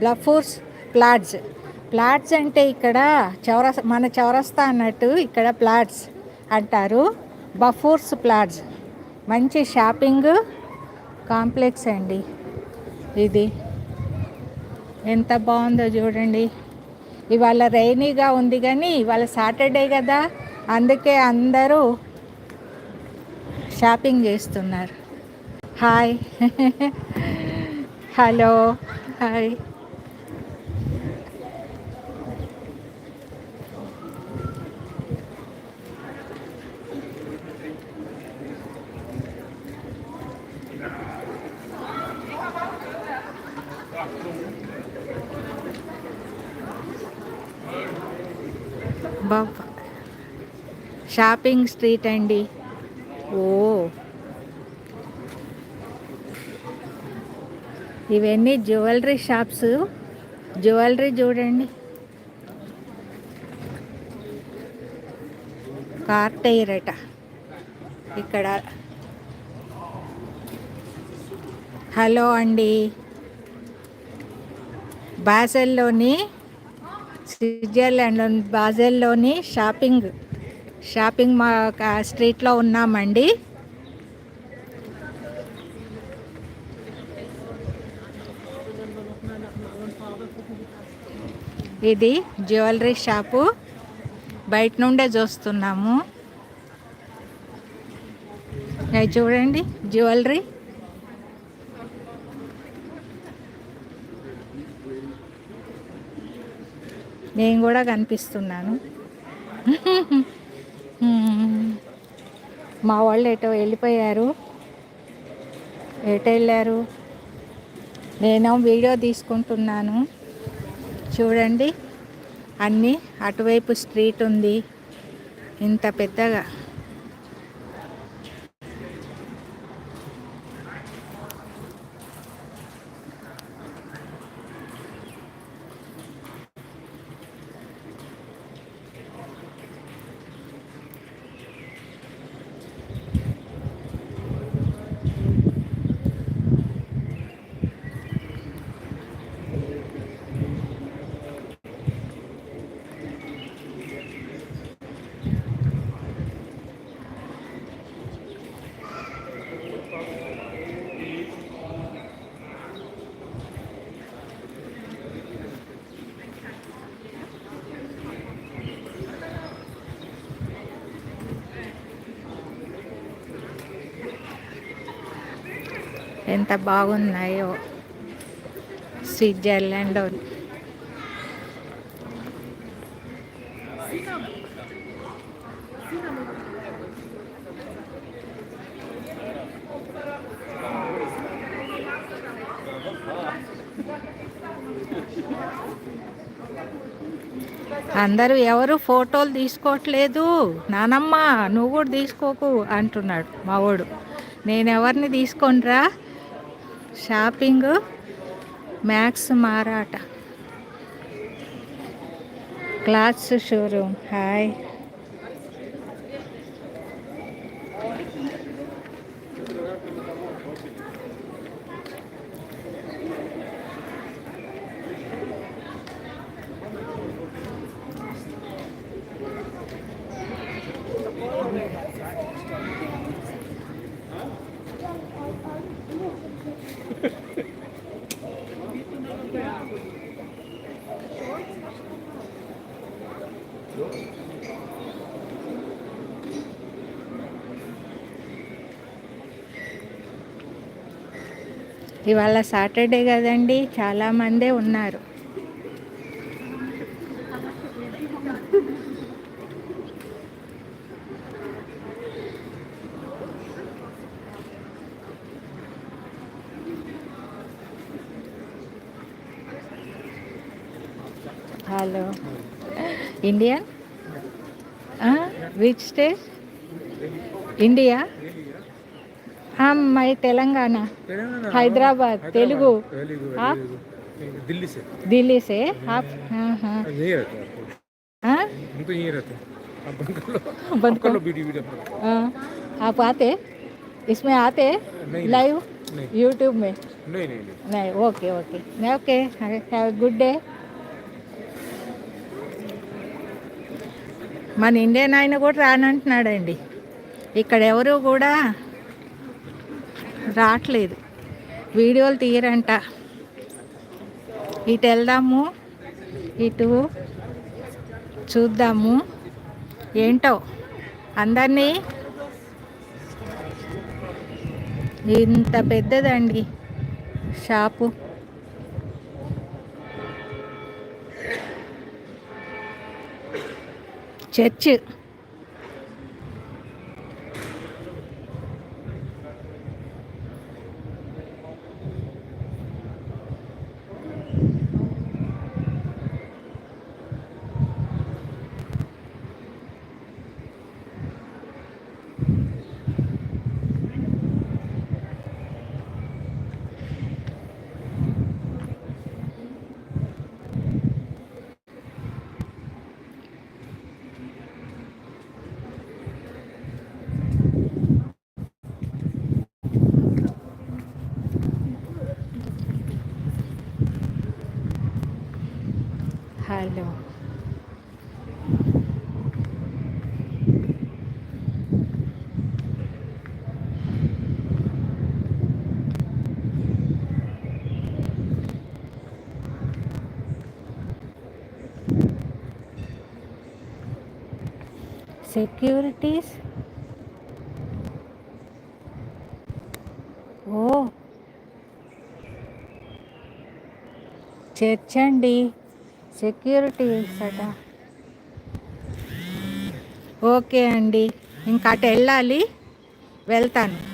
బ్లఫోర్స్ plots plots అంటే ఇక్కడ చౌరస్ మన చౌరస్తా అన్నట్టు ఇక్కడ ప్లాట్స్ అంటారు. బఫోర్స్ ప్లాట్స్ మంచి షాపింగ్ కాంప్లెక్స్ అండి ఇది. ఎంత బాగుందో చూడండి. ఇవాళ రైనీగా ఉంది కానీ ఇవాళ సాటర్డే కదా. అందుకే అందరూ షాపింగ్ చేస్తున్నారు. హాయ్ హలో హాయ్ అబ్బాబ్ షాపింగ్ స్ట్రీట్ అండి. ఓ. ఇవన్నీ జ్యువెలరీ షాప్స్ జ్యువెలరీ చూడండి. కార్టైరట ఇక్కడ. హలో అండి. బాసెల్లోని స్విట్జర్లాండ్ బాజెల్లోని షాపింగ్ షాపింగ్ మా స్ట్రీట్లో ఉన్నామండి. ఇది జ్యువెలరీ షాపు. బయట నుండే చూస్తున్నాము. చూడండి జ్యువెలరీ. నేను కూడా కనిపిస్తున్నాను. మా వాళ్ళు ఎటో వెళ్ళిపోయారు. ఎటు వెళ్ళారు నేను వీడియో తీసుకుంటున్నాను. చూడండి. అన్నీ అటువైపు స్ట్రీట్ ఉంది. ఇంత పెద్దగా. ఎంత బాగున్నాయో. స్విట్జర్లాండ్ అందరూ ఎవరు ఫోటోలు తీసుకోవట్లేదు? నానమ్మ నువ్వు కూడా తీసుకోకు అంటున్నాడు మావోడు నేను ఎవరిని తీసుకొనిరా? शापिंग मैक्स माराट क्लास शोरूम हाय. ఇవాళ సాటర్డే కదండి చాలామందే ఉన్నారు. Hello. India? Uh, which state? India? हाँ मैं तेलंगाना हैदराबाद तेलुगु आप दिल्ली से दिल्ली से आप हाँ हाँ यहीं रहते हैं हम तो यहीं रहते हैं बंद कर लो बंद कर लो वीडियो वीडियो हाँ आप आते? इसमें आते? लाइव यूट्यूब में? नहीं नहीं नहीं. Okay okay okay have good day మన ఇండియన్ ఆయన కూడా రానంటున్నాడండి. ఇక్కడ ఎవరు కూడా రావట్లేదు వీడియోలు తీయరంట. ఇటు వెళ్దాము ఇటు చూద్దాము. ఏంటో? అందరినీ ఇంత పెద్దదండి షాపు. చర్చ్ హలో సెక్యూరిటీస్ ఓ చేర్చండి సెక్యూరిటీ సెక్యూరిటీస్ అట ఓకే అండి. ఇంకా అటు వెళ్ళాలి. వెళ్తాను.